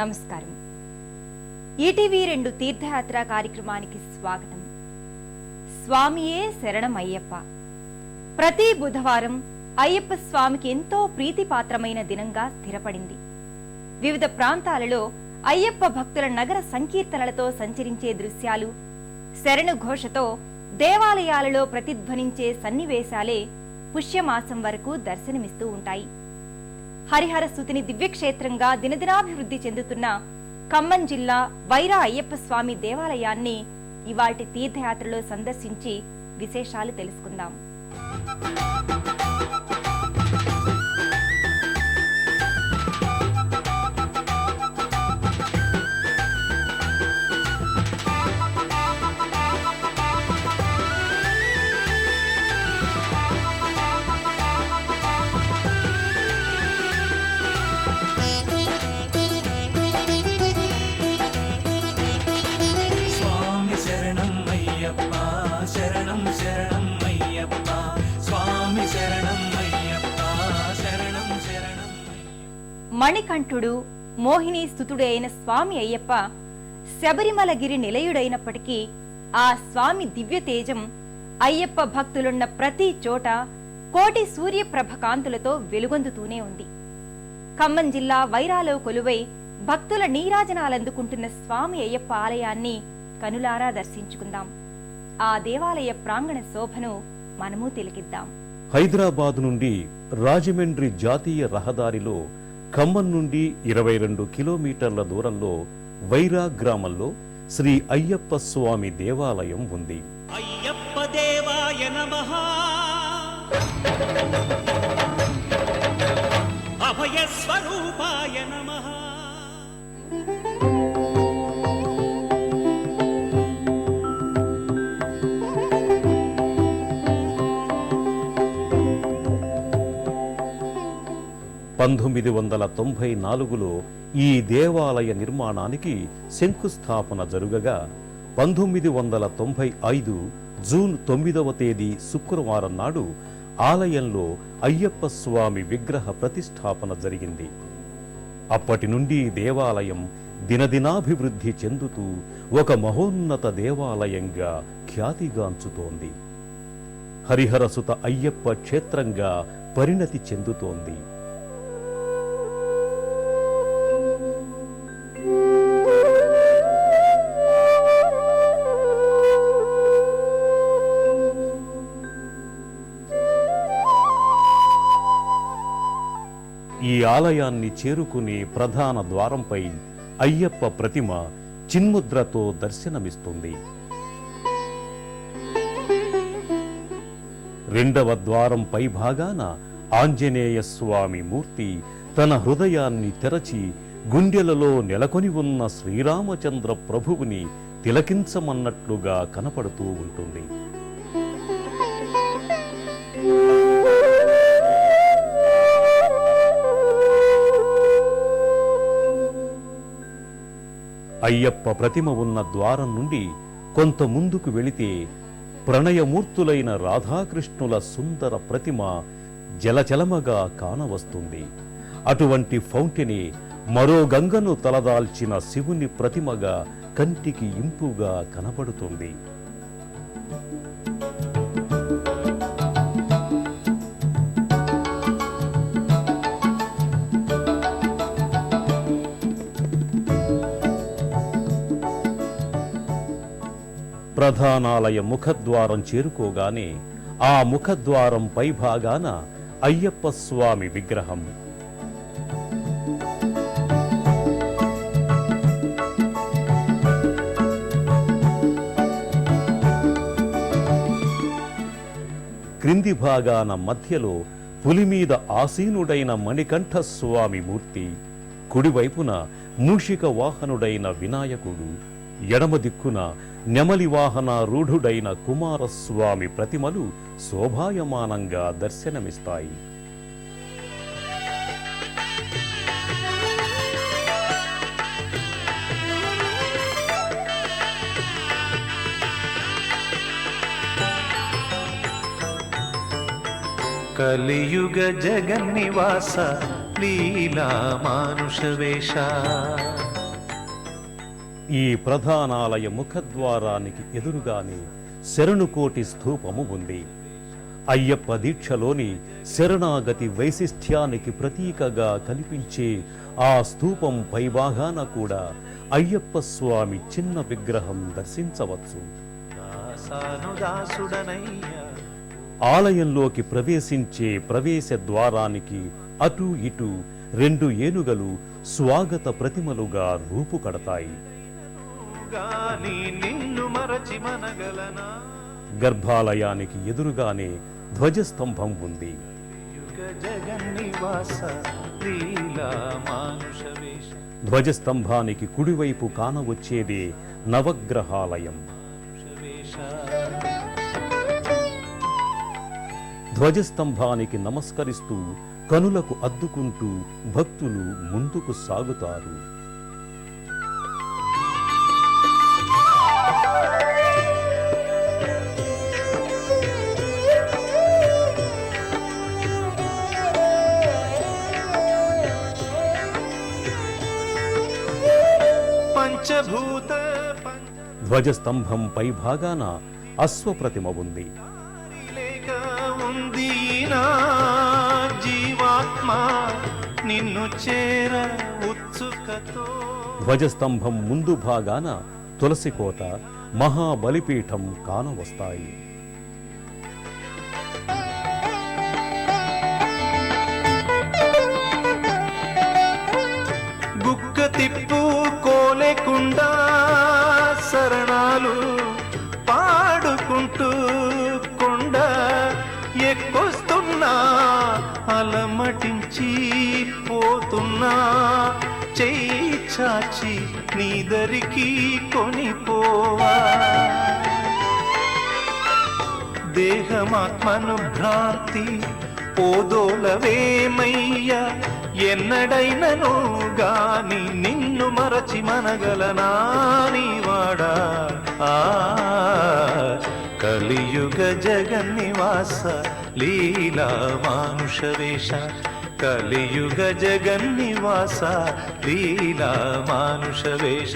నమస్కారం. ఈటీవీ రెండు తీర్థయాత్ర కార్యక్రమానికి స్వాగతం. స్వామియే శరణం అయ్యప్ప ప్రతి బుధవారం అయ్యప్ప స్వామికి ఎంతో ప్రీతిపాత్రమైన దినంగా స్థిరపడింది. వివిధ ప్రాంతాలలో అయ్యప్ప భక్తుల నగర సంకీర్తనలతో సంచరించే దృశ్యాలు శరణు ఘోషతో దేవాలయాలలో ప్రతిధ్వనించే సన్నివేశాలే పుష్యమాసం వరకు దర్శనమిస్తూ ఉంటాయి. హరిహర సుతిని దివ్యక్షేత్రంగా దినదినాభివృద్ధి చెందుతున్న ఖమ్మం జిల్లా వైరా అయ్యప్ప స్వామి దేవాలయాన్ని ఇవాటి తీర్థయాత్రలో సందర్శించి విశేషాలు తెలుసుకుందాం. మణికంఠుడు మోహిని స్థుతుడు అయిన స్వామి అయ్యప్ప శబరిమలగిరి నిలయుడైనప్పటికీ ఆ స్వామి దివ్య తేజం అయ్యప్ప భక్తులున్న ప్రతి చోట కోటి సూర్యప్రభ కాంతులతో వెలుగొందుతూనే ఉంది. ఖమ్మం జిల్లా వైరాలో కొలువై భక్తుల నీరాజనాలందుకుంటున్న స్వామి అయ్యప్ప ఆలయాన్ని కనులారా దర్శించుకుందాం. ఆ దేవాలయ ప్రాంగణ శోభను మనము తిలకిద్దాం. హైదరాబాద్ నుండి రాజమండ్రి జాతీయ రహదారిలో ఖమ్మం నుండి ఇరవై రెండు కిలోమీటర్ల దూరంలో వైరా గ్రామంలో శ్రీ అయ్యప్ప స్వామి దేవాలయం ఉంది. అయ్యప్ప దేవాయ నమః. అభయ స్వరూపాయ నమః. పంతొమ్మిది వందల తొంభై నాలుగులో ఈ దేవాలయ నిర్మాణానికి శంకుస్థాపన జరుగగా పంతొమ్మిది వందల తొంభై ఐదు జూన్ తొమ్మిదవ తేదీ శుక్రవారం నాడు ఆలయంలో అయ్యప్ప స్వామి విగ్రహ ప్రతిష్టాపన జరిగింది. అప్పటి నుండి దేవాలయం దినదినాభివృద్ధి చెందుతూ ఒక మహోన్నత దేవాలయంగా ఖ్యాతిగాంచుతోంది. హరిహరసుత అయ్యప్ప క్షేత్రంగా పరిణతి చెందుతోంది. ఆలయాన్ని చేరుకునే ప్రధాన ద్వారంపై అయ్యప్ప ప్రతిమ చిన్ముద్రతో దర్శనమిస్తుంది. రెండవ ద్వారం పై భాగాన ఆంజనేయ స్వామి మూర్తి తన హృదయాన్ని తెరచి గుండెలలో నెలకొని ఉన్న శ్రీరామచంద్ర ప్రభువుని తిలకించమన్నట్లుగా కనపడుతూ ఉంటుంది. అయ్యప్ప ప్రతిమ ఉన్న ద్వారం నుండి కొంత ముందుకు వెళితే ప్రణయమూర్తులైన రాధాకృష్ణుల సుందర ప్రతిమ జలచలమగా కానవస్తుంది. అటువంటి ఫౌంటెనే మరో గంగను తలదాల్చిన శివుని ప్రతిమగా కంటికి ఇంపుగా కనబడుతుంది. ప్రధానాలయ ముఖద్వారం చేరుకోగానే ఆ ముఖద్వారం పైభాగాన అయ్యప్ప స్వామి విగ్రహం. క్రింది భాగాన మధ్యలో పులిమీద ఆసీనుడైన మణికంఠ స్వామి మూర్తి కుడివైపున మూషిక వాహనుడైన వినాయకుడు. ఎడమ దిక్కున నెమలి వాహన రూఢుడైన కుమారస్వామి ప్రతిమలు శోభాయమానంగా దర్శనమిస్తాయి. కలియుగ జగన్నివాస లీలా మానుషవేష. ఈ ప్రధానాలయ ముఖద్వారానికి ఎదురుగానే శరణుకోటి స్థూపము ఉంది. అయ్యప్ప దీక్షలోని శరణాగతి వైశిష్ట్యానికి ప్రతీకగా కనిపించే ఆ స్థూపం పైభాగాన కూడా అయ్యప్ప స్వామి చిన్న విగ్రహం దర్శించవచ్చు. ఆలయంలోకి ప్రవేశించే ప్రవేశ ద్వారానికి అటు ఇటు రెండు ఏనుగలు స్వాగత ప్రతిమలుగా రూపుకడతాయి. గాని నిన్ను మరచి మనగలనా? గర్భాలయానికి ఎదురుగానే ధ్వజస్తంభం ఉంది. ధ్వజస్తంభానికి కుడివైపు కానవచ్చేదే నవగ్రహాలయం. ధ్వజస్తంభానికి నమస్కరిస్తూ కనులకు అద్దుకుంటూ భక్తులు ముందుకు సాగుతారు. పంచభూత పంచ ధ్వజస్తంభం పై భాగాన అశ్వప్రతిమ ఉంది. ఉంది నా జీవాత్మ. నిన్ను చేర ఉత్సుకతో. ధ్వజస్తంభం ముందు భాగాన తులసికోట మహాబలిపీఠం కానవస్తాయి. అలమటించి పోతున్నా. చెయ్యి చాచి నీదరికి కొనిపోవా. దేహమాత్మను భ్రాంతి పోదోలవేమయ్యా. ఎన్నడైనను గాని నిన్ను మరచి మనగలనా నీవాడా ఆ కలియుగ జగన్నివాస లీలా మానుష వేష కలియుగ జగన్నివాస లీలా మానుష వేష